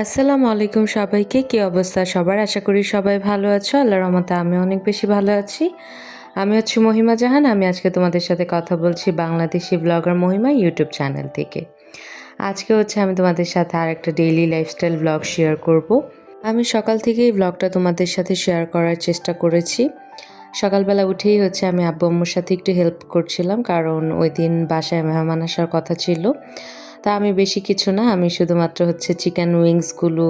আসসালামু আলাইকুম সবাইকে, কি অবস্থা সবার? আশা করি সবাই ভালো আছো। আল্লাহর রহমতে আমি অনেক বেশি ভালো আছি। আমি হচ্ছে মহিমা জাহান। আমি আজকে তোমাদের সাথে কথা বলছি Bangladeshi blogger Mahima YouTube channel থেকে। আজকে হচ্ছে আমি তোমাদের সাথে আর একটা ডেইলি লাইফস্টাইল ব্লগ শেয়ার করব। আমি সকাল থেকেই ব্লগটা তোমাদের সাথে শেয়ার করার চেষ্টা করেছি। সকালবেলা উঠেই হচ্ছে আমি আব্বু আম্মুর সাথে একটু হেল্প করছিলাম, কারণ ওই দিন বাসায় মেহমান আসার কথা ছিল। তা আমি বেশি কিছু না, আমি শুধুমাত্র হচ্ছে চিকেন উইংসগুলো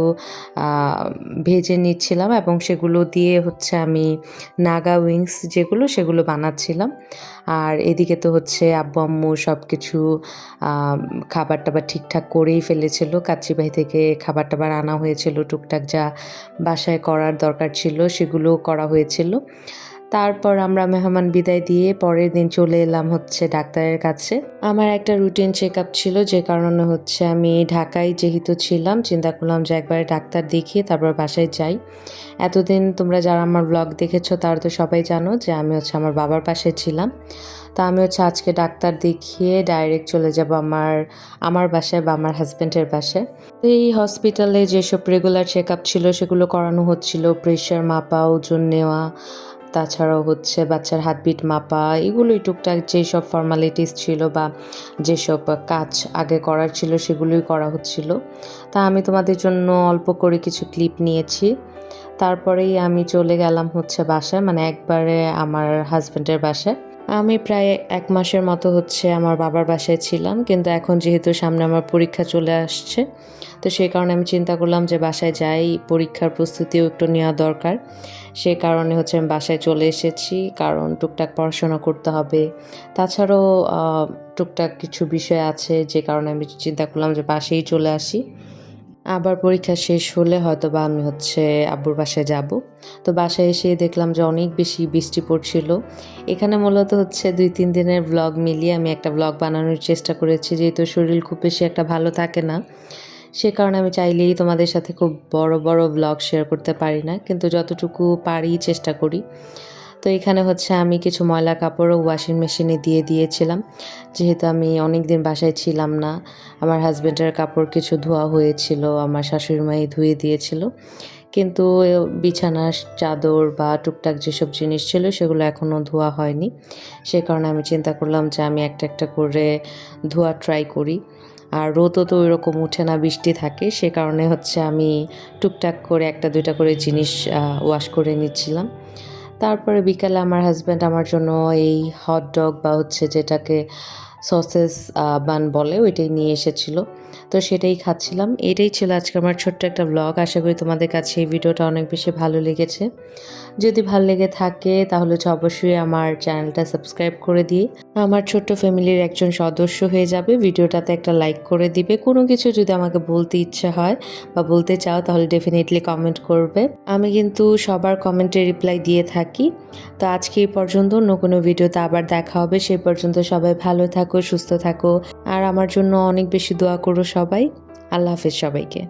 ভেজে নিচ্ছিলাম এবং সেগুলো দিয়ে হচ্ছে আমি নাগা উইংস যেগুলো, সেগুলো বানাচ্ছিলাম। আর এদিকে তো হচ্ছে আব্বু আম্মু সব কিছু খাবার টাবার ঠিকঠাক করেই ফেলেছিল। কাচ্চিবাই থেকে খাবার টাবার আনা হয়েছিল, টুকটাক যা বাসায় করার দরকার ছিল সেগুলো করা হয়েছিল। তারপর আমরা মেহমান বিদায় দিয়ে পরের দিন চলে এলাম হচ্ছে ডাক্তারের কাছে। আমার একটা রুটিন চেক আপ ছিল, যে কারণে হচ্ছে আমি ঢাকায় যেহেতু ছিলাম, চিন্তা করলাম যে একবারে ডাক্তার দেখিয়ে তারপর বাসায় যাই। এতদিন তোমরা যারা আমার ব্লগ দেখেছ, তারা তো সবাই জানো যে আমি হচ্ছে আমার বাবার পাশে ছিলাম। তা আমি হচ্ছে আজকে ডাক্তার দেখিয়ে ডাইরেক্ট চলে যাব আমার আমার বাসায় বা আমার হাজব্যান্ডের বাসায়। তো এই হসপিটালে যেসব রেগুলার চেক আপ ছিল, সেগুলো করানো হচ্ছিল। প্রেশার মাপা, ওজন নেওয়া তাছাড়াও হচ্ছে বাচ্চার হাতবিট মাপা, এগুলোই টুকটাক যেসব ফর্মালিটিস ছিল বা যেসব কাজ আগে করার ছিল সেগুলোই করা হচ্ছিল। তা আমি তোমাদের জন্য অল্প করে কিছু ক্লিপ নিয়েছি। তারপরেই আমি চলে গেলাম হচ্ছে বাসায় মানে একবারে আমার হাজব্যান্ডের বাসায়। আমি প্রায় এক মাসের মতো হচ্ছে আমার বাবার বাসায় ছিলাম, কিন্তু এখন যেহেতু সামনে আমার পরীক্ষা চলে আসছে, তো সেই কারণে আমি চিন্তা করলাম যে বাসায় যাই, পরীক্ষার প্রস্তুতিও একটু নেওয়া দরকার। সে কারণে হচ্ছে আমি বাসায় চলে এসেছি, কারণ টুকটাক পড়াশোনা করতে হবে। তাছাড়াও টুকটাক কিছু বিষয় আছে যে কারণে আমি চিন্তা করলাম যে বাসেই চলে আসি। আবার পরীক্ষা শেষ হলে হয়তো বা আমি হচ্ছে আব্বুর বাসায় যাব। তো বাসায় এসে দেখলাম যে অনেক বেশি বৃষ্টি পড়ছিল। এখানে মূলত হচ্ছে দুই তিন দিনের ব্লগ মিলিয়ে আমি একটা ব্লগ বানানোর চেষ্টা করেছি, যেহেতু শরীর খুব বেশি একটা ভালো থাকে না। সে কারণে আমি চাইলেই তোমাদের সাথে খুব বড় বড় ব্লগ শেয়ার করতে পারি না, কিন্তু যতটুকু পারি চেষ্টা করি। তো এখানে হচ্ছে আমি কিছু ময়লা কাপড়ও ওয়াশিং মেশিনে দিয়ে দিয়েছিলাম। যেহেতু আমি অনেক দিন বাসায় ছিলাম না, আমার হাজব্যান্ডের কাপড় কিছু ধোয়া হয়েছিল, আমার শাশুড়ি মাই ধুয়ে দিয়েছিল। কিন্তু বিছানার চাদর বা টুকটাক যেসব জিনিস ছিল সেগুলো এখনও ধোয়া হয়নি। সে কারণে আমি চিন্তা করলাম যে আমি একটা একটা করে ধোয়া ট্রাই করি। আর রোদও তো ওই রকম উঠে না, বৃষ্টি থাকে, সে কারণে হচ্ছে আমি টুকটাক করে একটা দুইটা করে জিনিস ওয়াশ করে নিচ্ছিলাম। তারপরে বিকালে আমার হাজব্যান্ড আমার জন্য এই হট ডগ বা হচ্ছে যেটাকে সসেস বান বলে, ওইটাই নিয়ে এসেছিল। তো সেটাই খাচ্ছিলাম। এটাই ছিল আজকে আমার ছোট্ট একটা ব্লগ আশা করি তোমাদের কাছে এই ভিডিওটা অনেক বেশি ভালো লেগেছে। যদি ভালো লেগে থাকে, তাহলে অবশ্যই আমার চ্যানেলটা সাবস্ক্রাইব করে দিয়ে আমার ছোট্ট ফ্যামিলির একজন সদস্য হয়ে যাবে। ভিডিওটাতে একটা লাইক করে দিবে। কোনো কিছু যদি আমাকে বলতে ইচ্ছে হয় বা বলতে চাও, তাহলে ডেফিনেটলি কমেন্ট করবে। আমি কিন্তু সবার কমেন্টে রিপ্লাই দিয়ে থাকি। তো আজকে এই পর্যন্ত। অন্য কোনো ভিডিওতে আবার দেখা হবে। সেই পর্যন্ত সবাই ভালো থাকো সুস্থ থাকো। আর আমার জন্য অনেক বেশি দোয়া করো সবাই। আল্লাহ হাফেজ সবাইকে।